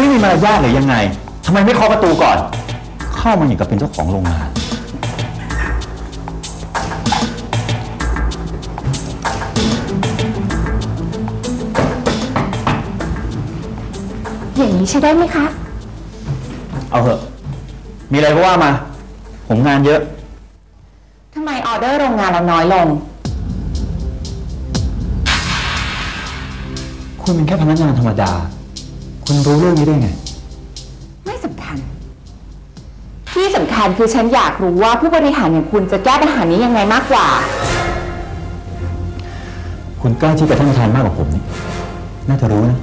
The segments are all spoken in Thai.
ไม่มีมารยาทหรือยังไงทำไมไม่เคาะประตูก่อน เข้ามาอย่างกับเป็นเจ้าของโรงงาน อย่างนี้ใช้ได้ไหมคะ เอาเถอะ มีอะไรก็ว่ามา ผมงานเยอะ ทำไมออเดอร์โรงงานเราน้อยลง คุณเป็นแค่พนักงานธรรมดา คุณรู้เรื่องนี้ได้ไง ไม่สำคัญ ที่สำคัญคือฉันอยากรู้ว่าผู้บริหารอย่างคุณจะแก้ปัญหานี้ยังไงมากกว่า คุณกล้าที่กับท่านประธานมากกว่าผมนี่น่าจะรู้นะ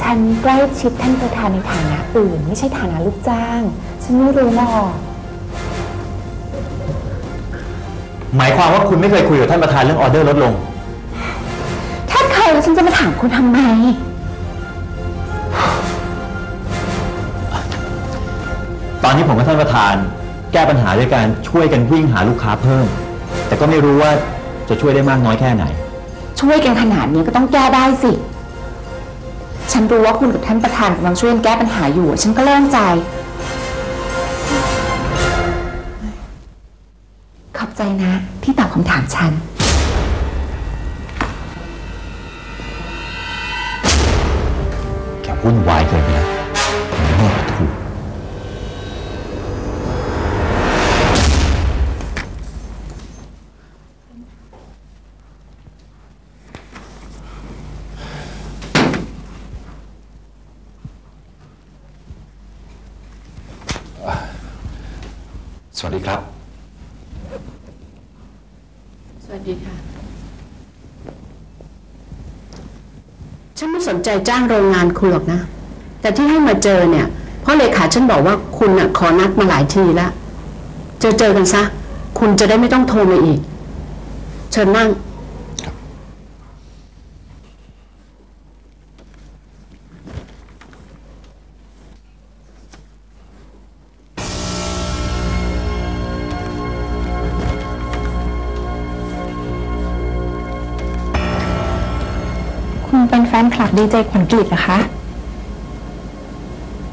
ฉันใกล้ชิดท่านประธานในฐานะอื่น ไม่ใช่ฐานะลูกจ้าง ฉันไม่รู้หรอกหมายความว่าคุณไม่เคยคุยกับท่านประธานเรื่องออเดอร์ลดลงถ้าเคย แล้วฉันจะมาถามคุณทำไม ตอนนี้ผมกับท่านประธาน แก้ปัญหาด้วยการช่วยกันวิ่งหาลูกค้าเพิ่ม แต่ก็ไม่รู้ว่าจะช่วยได้มากน้อยแค่ไหน ช่วยกันขนาดนี้ก็ต้องแก้ได้สิ ฉันรู้ว่าคุณกับท่านประธานกำลังช่วยกันแก้ปัญหาอยู่ ฉันก็เริ่มใจ ขอบใจนะที่ตอบคำถามฉัน วุ่นวายเกินไปแล้วแม่ถูกสวัสดีครับ สวัสดีค่ะ ฉันไม่สนใจจ้างโรงงานคุณหรอกนะ แต่ที่ให้มาเจอเนี่ย เพราะเลขาฉันบอกว่าคุณน่ะขอนัดมาหลายทีแล้ว เจอเจอกันซะ คุณจะได้ไม่ต้องโทรมาอีก เชิญนั่ง เป็นแฟนคลับดีเจขวัญกฤษนะคะ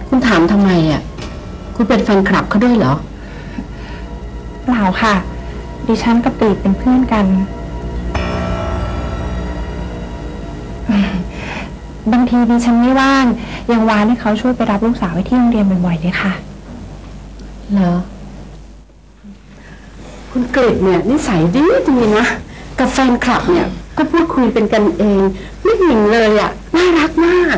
คุณถามทำไมอะ คุณเป็นแฟนคลับเขาด้วยเหรอ เปล่าค่ะ ดิฉันกับปีดเป็นเพื่อนกัน บางทีดิฉันไม่ว่าง ยังวานให้เขาช่วยไปรับลูกสาวไว้ที่โรงเรียนบ่อยๆเลยค่ะ เหรอ คุณกฤษเนี่ยนิสัยดีดีนะ กับแฟนคลับเนี่ย ก็พูดคุยเป็นกันเอง ไม่หญิงเลยอะ น่ารักมาก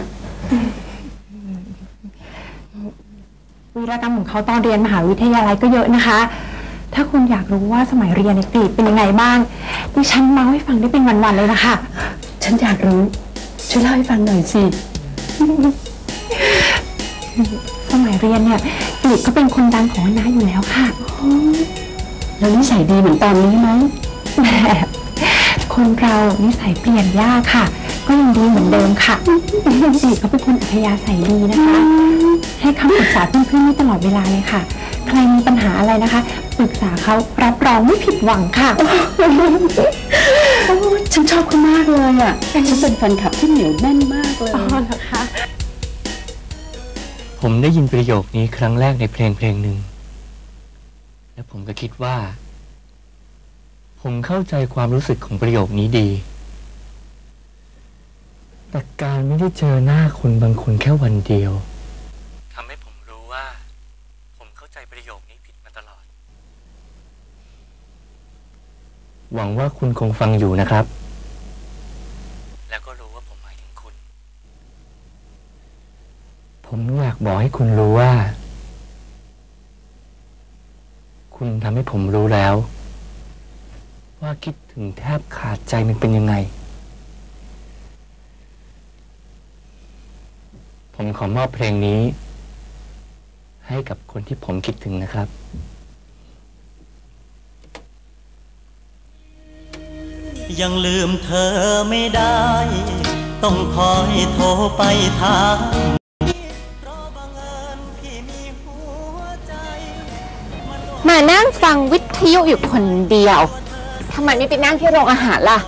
วีรกรรมของเขาตอนเรียนมหาวิทยาลัยก็เยอะนะคะ ถ้าคุณอยากรู้ว่าสมัยเรียนในกรีดเป็นยังไงบ้างดิฉันเมาให้ฟังได้เป็นวันๆเลยนะคะ ฉันอยากรู้ ช่วยเล่าให้ฟังหน่อยสิ สมัยเรียนเนี่ยกรีดก็เป็นคนดังของคณะอยู่แล้วค่ะ แล้วนิสัยดีเหมือนตอนนี้ไหมแหม คนเรานิสัยเปลี่ยนยากค่ะ ก็ยังดีเหมือนเดิมค่ะจีเขาเป็นคนอัธยาศัยดีนะคะ ให้คำปรึกษาเพื่อนๆได้ตลอดเวลาเลยค่ะ ใครมีปัญหาอะไรนะคะ ปรึกษาเขารับรองไม่ผิดหวังค่ะโอ้ยฉันชอบเขามากเลยอะ ฉันเป็นแฟนคลับที่เหนียวแน่นมากเลยอ๋อเหรอคะผมได้ยินประโยคนี้ครั้งแรกในเพลงเพลงหนึ่ง และผมก็คิดว่า ผมเข้าใจความรู้สึกของประโยคนี้ดี แต่การไม่ได้เจอหน้าคนบางคนแค่วันเดียวทำให้ผมรู้ว่า ผมเข้าใจประโยคนี้ผิดมาตลอด หวังว่าคุณคงฟังอยู่นะครับ แล้วก็รู้ว่าผมหมายถึงคุณ ผมอยากบอกให้คุณรู้ว่า คุณทำให้ผมรู้แล้ว ว่าคิดถึงแทบขาดใจมันเป็นยังไง ผมขอมอบเพลงนี้ ให้กับคนที่ผมคิดถึงนะครับยังลืมเธอไม่ได้ ต้องคอยโทรไปถามเพราะบังเอิญพี่มีหัวใจมานั่งฟังวิทยุอยู่คนเดียว ทำไมไม่ไปนั่งที่โรงอาหารล่ะ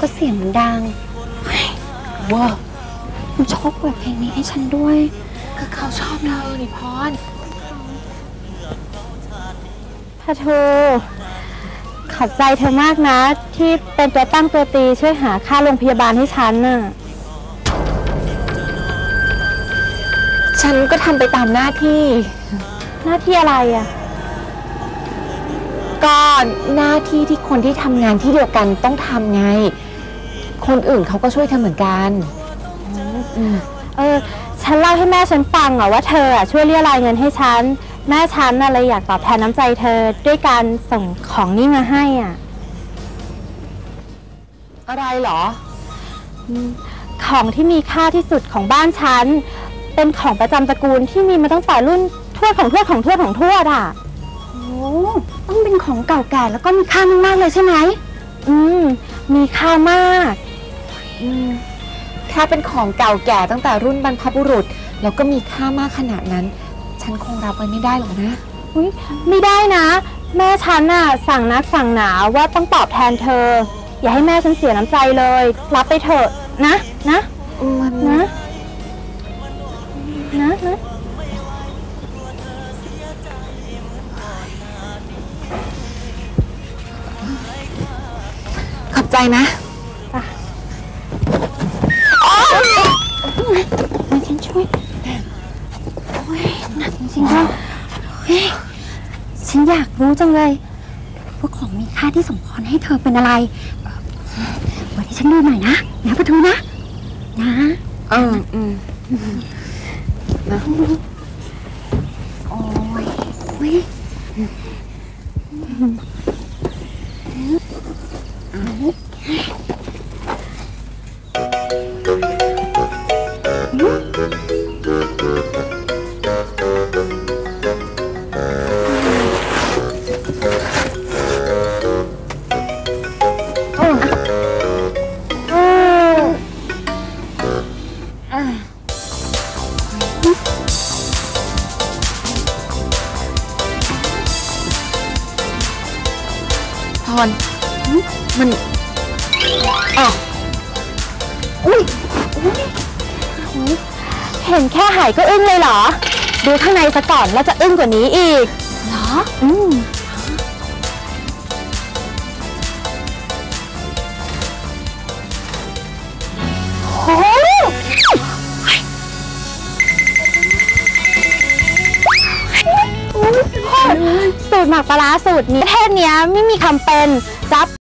ก็เสียงมันดังว้าคุณชอบเปิดเพลงนี้ให้ฉันด้วย ก็เขาชอบเรานี่พรพะทูขอบใจเธอมากนะ ที่เป็นตัวตั้งตัวตีช่วยหาค่าโรงพยาบาลให้ฉันน่ะ ฉันก็ทำไปตามหน้าที่ หน้าที่อะไรอะ ก็หน้าที่ที่คนที่ทำงานที่เดียวกันต้องทำไง คนอื่นเขาก็ช่วยเธอเหมือนกันเออฉันเล่าให้แม่ฉันฟังอะว่าเธออะช่วยเรียรายเงินให้ฉัน แม่ฉันน่ะเลยอยากตอบแทนน้ำใจเธอด้วยการส่งของนี่มาให้อะ อะไรเหรอ ของที่มีค่าที่สุดของบ้านฉัน เป็นของประจำตระกูลที่มีมาตั้งแต่รุ่นทวดของทวดของทวดของทวดอะโอ้ ต้องเป็นของเก่าแก่แล้วก็มีค่ามากๆเลยใช่ไหม อืม มีค่ามาก อืมถ้าเป็นของเก่าแก่ตั้งแต่รุ่นบรรพบุรุษ แล้วก็มีค่ามากขนาดนั้น ฉันคงรับไว้ไม่ได้หรอกนะ อุ๊ย ไม่ได้นะ แม่ฉันน่ะสั่งนักสั่งหนาว่าต้องตอบแทนเธอ อย่าให้แม่ฉันเสียน้ำใจเลย รับไปเถอะนะ นะ มันนะ นะนะ ใจนะมาฉันช่วยโอ้ยหนักจริงๆด้วยเฮ้ยฉันอยากรู้จังเลยว่าของมีค่าที่สมพรให้เธอเป็นอะไรเอ่อวันนี้ฉันดูหน่อยนะนะประทูนะ นะเอออืมโอ้ยโอ้ย พรมันอ๋อเห็นแค่หายก็อึ้งเลยเหรอ ดูข้างในซะก่อนแล้วจะอึ้งกว่านี้อีก เหรอ อืม สูตรหมักปลาร้าสูตรนี้ประเทศเนี้ยไม่มีคำเป็นจับ